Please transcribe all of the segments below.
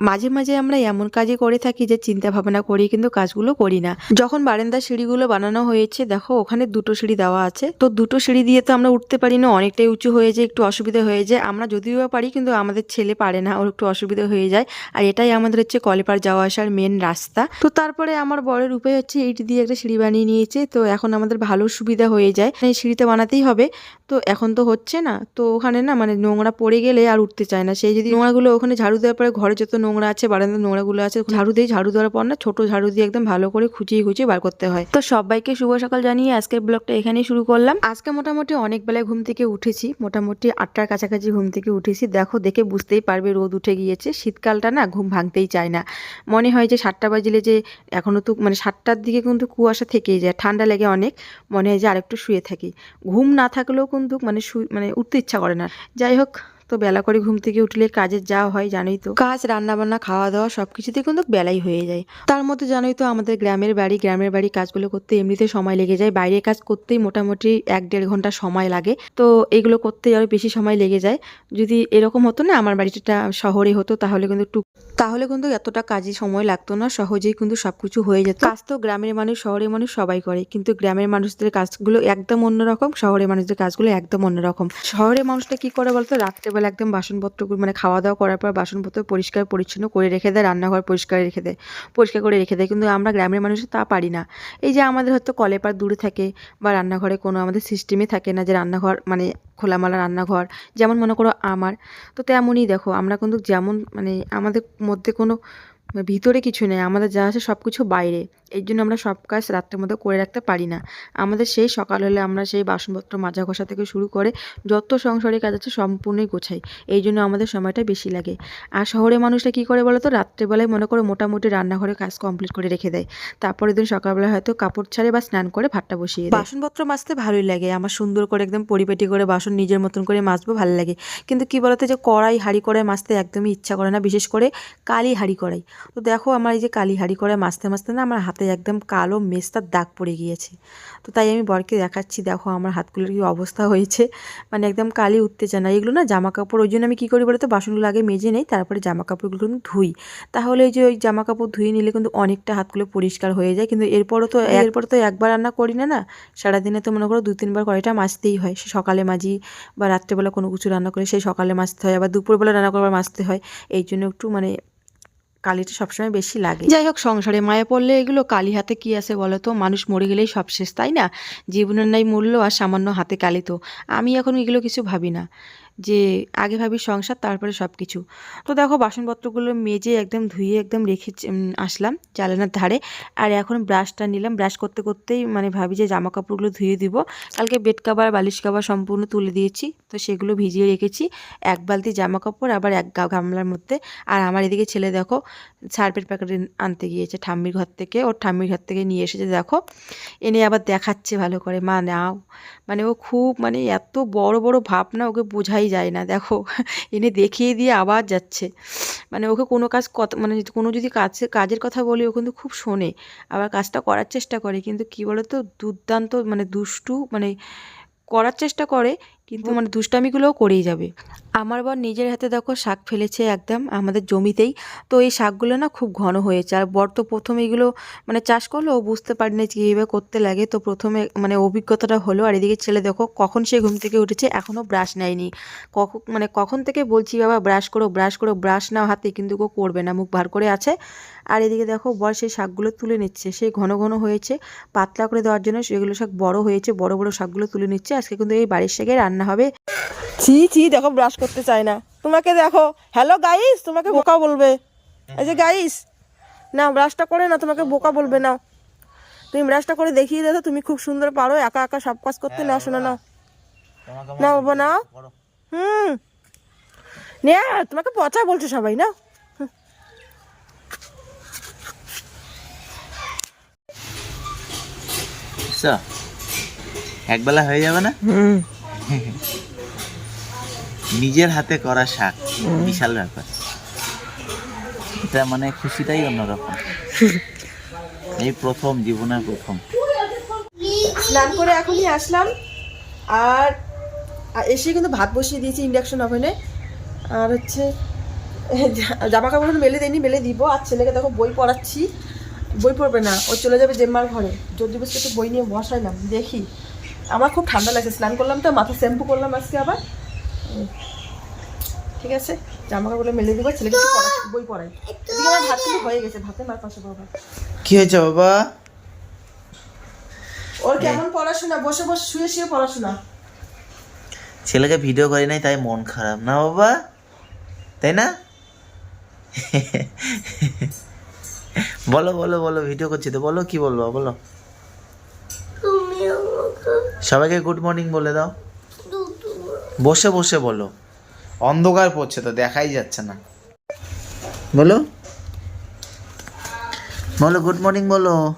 মাঝে মাঝে আমরা এমন কাজই করে থাকি যে চিন্তা ভাবনা করি, কিন্তু কাজগুলো করি না। যখন বারান্দার সিঁড়িগুলো বানানো হয়েছে, দেখো ওখানে দুটো সিঁড়ি দেওয়া আছে। তো দুটো সিঁড়ি দিয়ে তো আমরা উঠতে পারি না, অনেকটাই উঁচু হয়ে যায়, একটু অসুবিধা হয়ে যায়। আমরা যদিও পারি, কিন্তু আমাদের ছেলে পারে না, ওর একটু অসুবিধা হয়ে যায়। আর এটাই আমাদের হচ্ছে কলেপার যাওয়া আসার মেন রাস্তা। তো তারপরে আমার বরের উপায় হচ্ছে এইটি দিয়ে একটা সিঁড়ি বানিয়ে নিয়েছে। তো এখন আমাদের ভালো সুবিধা হয়ে যায়। এই সিঁড়িতে বানাতেই হবে। তো এখন তো হচ্ছে না। তো ওখানে না মানে নোংরা পড়ে গেলে আর উঠতে চায় না। সেই যদি নোংরাগুলো ওখানে ঝাড়ু দেওয়ার পরে ঘরে যত নোংরা আছে বারান্দার নোংরাগুলো আছে, ঝাড়ু দিয়ে ঝাড়ু দেওয়ার পর না ছোট ঝাড়ু দিয়ে একদম ভালো করে খুঁচিয়ে খুঁচিয়ে বার করতে হয়। তো সবাইকে শুভ সকাল জানিয়ে আজকের ব্লগটা এখানেই শুরু করলাম। আজকে মোটামুটি অনেক বেলায় ঘুম থেকে উঠেছি, মোটামুটি আটটার কাছাকাছি ঘুম থেকে উঠেছি। দেখো, দেখে বুঝতেই পারবে রোদ উঠে গিয়েছে। শীতকালটা না ঘুম ভাঙতেই চায় না। মনে হয় যে সাতটা বাজলে যে এখনও তো মানে সাতটার দিকে কিন্তু কুয়াশা থেকেই যায়, ঠান্ডা লেগে অনেক। মনে হয় যে আরেকটু শুয়ে থাকি। ঘুম না থাকলেও কিন্তু মানে মানে উঠতে ইচ্ছা করে না। যাই হোক তো বেলা করে ঘুম থেকে উঠলে কাজের যাওয়া হয়, জানোই তো। কাজ রান্না বান্না খাওয়া দাওয়া সব কিছুতে কিন্তু বেলাই হয়ে যায়। তার মধ্যে জানোই তো আমাদের গ্রামের বাড়ি গ্রামের বাড়ি কাজগুলো করতে এমনিতে সময় লেগে যায়। বাইরের কাজ করতেই মোটামুটি এক দেড় ঘণ্টা সময় লাগে। তো এগুলো করতে আরও বেশি সময় লেগে যায়। যদি এরকম হতো না, আমার বাড়িটা শহরে হতো, তাহলে কিন্তু টুক তাহলে কিন্তু এতটা কাজে সময় লাগতো না, সহজেই কিন্তু সবকিছু হয়ে যেত। কাজ তো গ্রামের মানুষ, শহরের মানুষ সবাই করে। কিন্তু গ্রামের মানুষদের কাজগুলো একদম অন্যরকম, শহরের মানুষদের কাজগুলো একদম অন্যরকম। শহরের মানুষটা কি করে বলতো? রাত্রেবেলা একদম বাসনপত্র মানে খাওয়া দাওয়া করার পর বাসনপত্র পরিষ্কার, পরিচ্ছন্ন করে রেখে দেয়, রান্নাঘর পরিষ্কার রেখে দেয়, পরিষ্কার করে রেখে দেয়। কিন্তু আমরা গ্রামের মানুষ তা পারি না। এই যে আমাদের হয়তো কলের পার দূরে থাকে বা রান্নাঘরে কোনো আমাদের সিস্টেমে থাকে না যে রান্নাঘর মানে খোলামালা রান্নাঘর, যেমন মনে করো আমার, তো তেমনই দেখো, আমরা কিন্তু যেমন মানে আমাদের মধ্যে কোনো ভিতরে কিছু নেই, আমাদের যা আছে সব কিছু বাইরে। এই জন্য আমরা সব কাজ রাত্রের মধ্যে করে রাখতে পারি না। আমাদের সেই সকাল হলে আমরা সেই বাসনপত্র মাজা ঘষা থেকে শুরু করে যত সংসারের কাজ আছে সম্পূর্ণই গোছাই। এই জন্য আমাদের সময়টা বেশি লাগে। আর শহরের মানুষরা কী করে বলো তো রাত্রেবেলায় মনে করো মোটামুটি রান্নাঘরে কাজ কমপ্লিট করে রেখে দেয়। তারপরের দিন সকালবেলা হয়তো কাপড় ছাড়ে বা স্নান করে ভাতটা বসিয়ে বাসনপত্র মাজতে ভালোই লাগে। আমার সুন্দর করে একদম পরিপাটি করে বাসন নিজের মতন করে মাজবো ভালো লাগে। কিন্তু কি বলতো? যে কড়াই, হাঁড়ি কড়াই মাজতে একদমই ইচ্ছা করে না। বিশেষ করে কালি হাঁড়ি কড়াই। তো দেখো আমার এই যে কালি হাঁড়ি কড়াই মাজতে মাজতে না আমার হাতে একদম কালো মেস্তার দাগ পড়ে গিয়েছে। তো তাই আমি বরকে দেখাচ্ছি দেখো আমার হাতগুলোর কি অবস্থা হয়েছে। মানে একদম কালি উঠতে চায় না এগুলো না জামা কাপড় ওই জন্য আমি কী করি বলে তো বাসনগুলো আগে মেজে নেই তারপরে জামা কাপড়গুলো কিন্তু ধুই। তাহলে ওই যে ওই জামা কাপড় ধুয়ে নিলে কিন্তু অনেকটা হাতগুলো পরিষ্কার হয়ে যায়। কিন্তু এরপরও তো এরপর তো একবার রান্না করি না না? সারাদিনে তো মনে করো দু তিনবার কড়াইটা মাজতেই হয়। সে সকালে মাজি বা রাত্রেবেলা কোনো কিছু রান্না করে সেই সকালে মাজতে হয়। আবার দুপুরবেলা রান্না করবার মাজতে হয়। এই জন্য একটু মানে কালিটা সবসময় বেশি লাগে। যাই হোক, সংসারে মায়ে পড়লে এগুলো কালি হাতে কি আছে বলো তো মানুষ মরে গেলেই সব শেষ, তাই না? জীবনের নাই মূল্য আর সামান্য হাতে কালি তো। আমি এখন এগুলো কিছু ভাবি না। যে আগে ভাবি সংসার, তারপরে সব কিছু তো দেখো, বাসনপত্রগুলো মেজে একদম ধুয়ে একদম রেখে আসলাম চালানোর ধারে। আর এখন ব্রাশটা নিলাম। ব্রাশ করতে করতেই মানে ভাবি যে জামা কাপড়গুলো ধুয়ে দিব। কালকে বেড কাভার, বালিশ কাভার সম্পূর্ণ তুলে দিয়েছি। তো সেগুলো ভিজিয়ে রেখেছি। এক বালতি জামা কাপড় আবার এক গামলার মধ্যে। আর আমার এদিকে ছেলে দেখো সার্ফের প্যাকেট আনতে গিয়েছে ঠাম্মির ঘর থেকে। ওর ঠাম্মির ঘর থেকে নিয়ে এসেছে দেখো। এনে আবার দেখাচ্ছে ভালো করে। মা, নাও। মানে ও খুব মানে এত বড় বড় ভাবনা ওকে বোঝাই যায় না, দেখো। এনে দেখিয়ে দিয়ে আবার যাচ্ছে। মানে ওকে কোনো কাজ কত মানে কোনো যদি কাজে, কাজের কথা বলি, ও কিন্তু খুব শোনে। আবার কাজটা করার চেষ্টা করে, কিন্তু কি বলতো, দুর্দান্ত মানে দুষ্টু মানে করার চেষ্টা করে কিন্তু মানে দুষ্টামিগুলোও করেই যাবে। আমার বর নিজের হাতে দেখো শাক ফেলেছে একদম আমাদের জমিতেই। তো এই শাকগুলো না খুব ঘন হয়েছে। আর বর তো প্রথমে এগুলো মানে চাষ করল ও বুঝতে পারিনি যে কীভাবে করতে লাগে। তো প্রথমে মানে অভিজ্ঞতাটা হলো আর এদিকে ছেলে দেখো কখন সে ঘুম থেকে উঠেছে এখনও ব্রাশ নেয়নি। কখন মানে কখন থেকে বলছি বাবা ব্রাশ করো ব্রাশ করো ব্রাশ নাও হাতে। কিন্তু ও করবে না মুখ ভার করে আছে। আর এদিকে দেখো বর সেই শাকগুলো তুলে নিচ্ছে। সেই ঘন ঘন হয়েছে পাতলা করে দেওয়ার জন্য সেগুলো শাক বড় হয়েছে বড় বড় শাকগুলো তুলে নিচ্ছে। আজকে কিন্তু এই বাড়ির শাকে রান্না হবে। ছি ছি দেখো ব্রাশ করতে চায় না। তোমাকে দেখো হ্যালো গাইস তোমাকে বোকা বলবে। এই যে গাইস না ব্রাশটা করে না তোমাকে বোকা বলবে না। তুমি ব্রাশটা করে দেখিয়ে দেখো তুমি খুব সুন্দর পারো একা একা সব কাজ করতে না শোনো না। না বাবা না হুম। নে তোমাকে পচা বলছে সবাই না? একবেলা হয়ে যাবে না? হুম। নিজের হাতে করা শাক, বিশাল ব্যাপার। এটা মানে খুশিটাই অন্যরকম। এই প্রথম, জীবনের প্রথম। স্নান করে এখনই আসলাম। আর এসে কিন্তু ভাত বসিয়ে দিয়েছি ইন্ডাকশন ওভেনে আর হচ্ছে জামা কাপড় মেলে দেয়নি, মেলে দিব। আর ছেলেকে দেখো বই পড়াচ্ছি। বই পড়বে না, ও চলে যাবে জেম্মার ঘরে। যদি বসে একটু বই নিয়ে বসাইলাম, দেখি। আমার খুব ঠান্ডা লাগছে স্নান করলাম তো মাথা শ্যাম্পু করলাম আজকে আবার। ঠিক আছে জামা কাপড় মেলে দিব ছেলেকে বই পড়াই। এদিকে আমার ভাত কিন্তু হয়ে গেছে ভাতে মার পাশে বাবা কি হয়েছে বাবা? ওর কেমন পড়াশোনা? বসে বসে শুয়ে শুয়ে পড়াশোনা। ছেলেকে ভিডিও করে নাই তাই মন খারাপ। না বাবা? তাই না? বলো বলো বলো ভিডিও করছি তো। বলো কি বলব? বলো। সবাইকে গুড মর্নিং বলে দাও। বসে বসে বলো। অন্ধকার পড়ছে তো দেখাই যাচ্ছে না। বলো। বলো গুড মর্নিং বলো।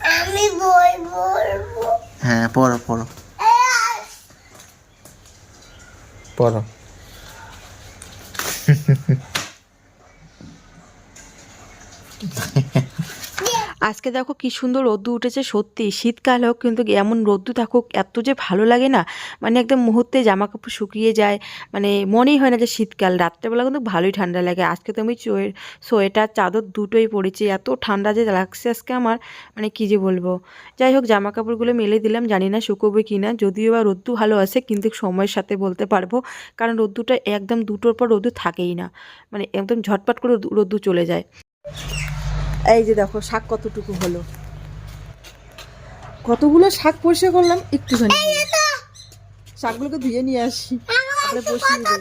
আমি বই বলব হ্যাঁ পড়ো পড়ো। পড়ো। আজকে দেখো কি সুন্দর রোদ্দু উঠেছে, সত্যি। শীতকাল হোক কিন্তু এমন রোদ্দু থাকুক, এত যে ভালো লাগে না। মানে একদম মুহূর্তে জামা কাপড় শুকিয়ে যায়। মানে মনেই হয় না যে শীতকাল। রাত্রেবেলা কিন্তু ভালোই ঠান্ডা লাগে। আজকে তো আমি সোয়েটার, চাদর দুটোই পরেছি। এত ঠান্ডা যে লাগছে আজকে আমার। মানে কী যে বলব। যাই হোক জামা কাপড়গুলো মেলে দিলাম। জানি না শুকোবে কি না যদিও বা রোদ্দু ভালো আছে, কিন্তু সময়ের সাথে বলতে পারব। কারণ রোদ্দুটা একদম দুটোর পর রোদ্দু থাকেই না। মানে একদম ঝটপট করে রোদ্দু চলে যায়। এই যে দেখো শাক কতটুকু হলো। কতগুলো শাক পরিষ্কার করলাম একটুখানি। শাকগুলোকে ধুয়ে নিয়ে আসি। তারপরে বসিয়ে দিই।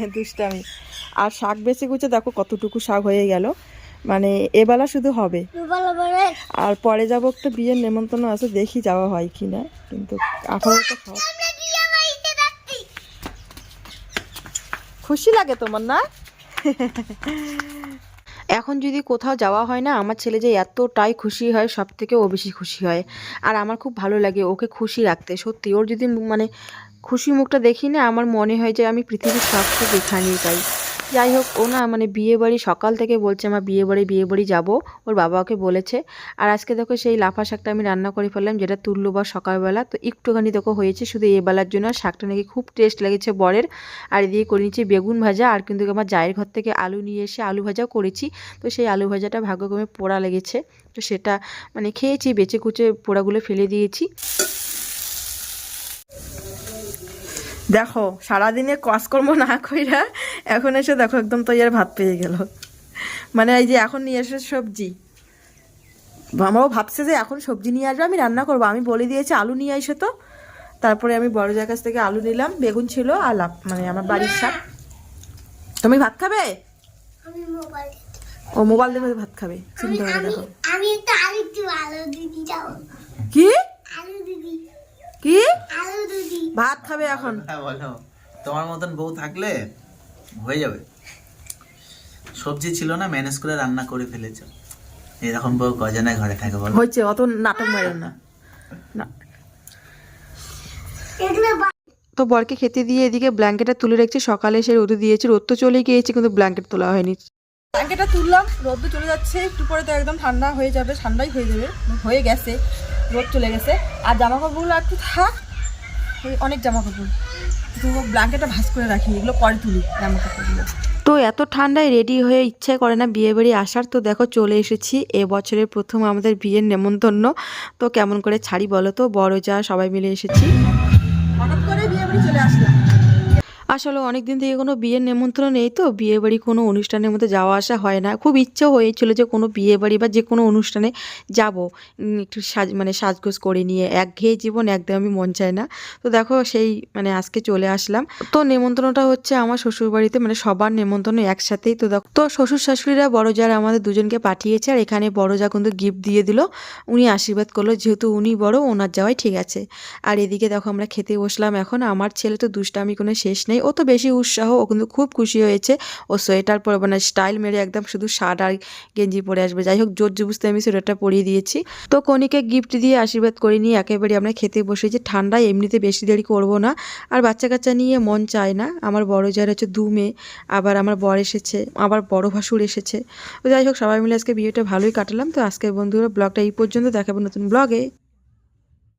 দুষ্টামি। আর শাক বেছে গুছে দেখো কতটুকু শাক হয়ে গেল। মানে এবেলা শুধু হবে। আর পরে যাব একটা বিয়ের নেমন্তন্ন আছে দেখি যাওয়া হয় কি না কিন্তু বাড়িতে যাচ্ছি খুশি লাগে তোমার না? এখন যদি কোথাও যাওয়া হয় না, আমার ছেলে যে এতটাই খুশি হয় সব থেকে ও বেশি খুশি হয়। আর আমার খুব ভালো লাগে ওকে খুশি রাখতে, সত্যি। ওর যদি মানে খুশি মুখটা দেখি না, আমার মনে হয় যে আমি পৃথিবীর সব কিছু এখানেই পাই। যাই হোক ও না মানে বিয়ে বাড়ি সকাল থেকে বলছে আমার বিয়ে বাড়ি বিয়ে বাড়ি যাব। ওর বাবা ওকে বলেছে। আর আজকে দেখো সেই লাফা শাকটা আমি রান্না করে ফেললাম, যেটা তুললো বা সকালবেলা। তো একটুখানি দেখো হয়েছে, শুধু এ বেলার জন্য। শাকটা নাকি খুব টেস্ট লেগেছে বরের। আর এদিকে করে নিচ্ছি বেগুন ভাজা। আর কিন্তু আমার জায়ের ঘর থেকে আলু নিয়ে এসে আলু ভাজাও করেছি। তো সেই আলু ভাজাটা ভাগ্যক্রমে পোড়া লেগেছে। তো সেটা মানে খেয়েছি বেচে কুচে পোড়াগুলো ফেলে দিয়েছি। দেখো সারাদিনে কাজকর্ম না কইরা এখন এসে দেখো একদম তৈয়ার ভাত পেয়ে গেল। মানে এই যে এখন নিয়ে এসে সবজি। আমারও ভাবছে যে এখন সবজি নিয়ে আসবে আমি রান্না করব। আমি বলে দিয়েছি আলু নিয়ে এসে তো। তারপরে আমি বড় জায়গার কাছ থেকে আলু নিলাম বেগুন ছিল আর লাভ মানে আমার বাড়ির শাক। তুমি ভাত খাবে? ও মোবাইল দেখে ভাত খাবে। চিন্তা করে দেখো। আমি একটু আলু কি? কি? ভাত খাবে এখন। হ্যাঁ বলো। তোমার মতন বউ থাকলে হয়ে যাবে। সবজি ছিল না ম্যানেজ করে রান্না করে ফেলেছো। এরকম বউ গজনে ঘরে থাকে বলো। হয়েছে অত নাটক মারেন না। না। তো বরকে খেতে দিয়ে এদিকে ব্ল্যাঙ্কেটটা তুলে রেখেছি সকালে এসে রোদে দিয়েছে রোদ তো চলে গিয়েছে কিন্তু ব্ল্যাঙ্কেট তোলা হয়নি। ব্ল্যাঙ্কেটটা তুললাম রোদ চলে যাচ্ছে একটু পরে তো একদম ঠান্ডা হয়ে যাবে ঠান্ডাই হয়ে যাবে হয়ে গেছে রোদ চলে গেছে। আর জামা কাপড়গুলো একটু থাক অনেক জামা কাপড় কিন্তু ব্ল্যাঙ্কেটটা ভাঁজ করে রাখি এগুলো পরে তুলি জামা কাপড়গুলো তো এত ঠান্ডায় রেডি হয়ে ইচ্ছে করে না বিয়ে বাড়ি আসার তো দেখো চলে এসেছি এ বছরের প্রথম আমাদের বিয়ের নেমন্তন্ন। তো কেমন করে ছাড়ি বলো তো বড় যা সবাই মিলে এসেছি। হঠাৎ করে বিয়ে বাড়ি চলে আসলাম। আসলে অনেক দিন থেকে কোনো বিয়ের নেমন্ত্রণ নেই তো। বিয়ে বাড়ি কোনো অনুষ্ঠানের মধ্যে যাওয়া আসা হয় না। খুব ইচ্ছে হয়েছিল যে কোনো বিয়ে বাড়ি বা যে কোনো অনুষ্ঠানে যাব। একটু সাজ মানে সাজগোজ করে নিয়ে। একঘেয়ে জীবন একদমই মন চায় না। তো দেখো সেই মানে আজকে চলে আসলাম। তো নেমন্ত্রণটা হচ্ছে আমার শ্বশুরবাড়িতে মানে সবার নেমন্ত্রণ একসাথেই তো দেখো। তো শ্বশুর শাশুড়িরা বড় যারা আমাদের দুজনকে পাঠিয়েছে আর এখানে বড় যা কিন্তু গিফট দিয়ে দিল। উনি আশীর্বাদ করল, যেহেতু উনি বড়, ওনার যাওয়াই ঠিক আছে। আর এদিকে দেখো আমরা খেতে বসলাম। এখন আমার ছেলে তো দুষ্টামি কোনো শেষ নেই। ও তো বেশি উৎসাহ, ও কিন্তু খুব খুশি হয়েছে। ও সোয়েটার পরবে না স্টাইল মেরে একদম শুধু শার্ট আর গেঞ্জি পরে আসবে। যাই হোক, জোর জুবুস্তে আমি সোয়েটারটা পরিয়ে দিয়েছি। তো কনিকে গিফট দিয়ে আশীর্বাদ করে নিয়ে একেবারে আমরা খেতে বসেছি। ঠান্ডায় এমনিতে বেশি দেরি করব না। আর বাচ্চা কাচ্চা নিয়ে মন চায় না। আমার বড় যার হচ্ছে দু মেয়ে, আবার আমার বর এসেছে, আবার বড় ভাসুর এসেছে। তো যাই হোক, সবাই মিলে আজকে বিয়েটা ভালোই কাটালাম। তো আজকের বন্ধুরা, ব্লগটা এই পর্যন্ত। দেখাবো নতুন ব্লগে।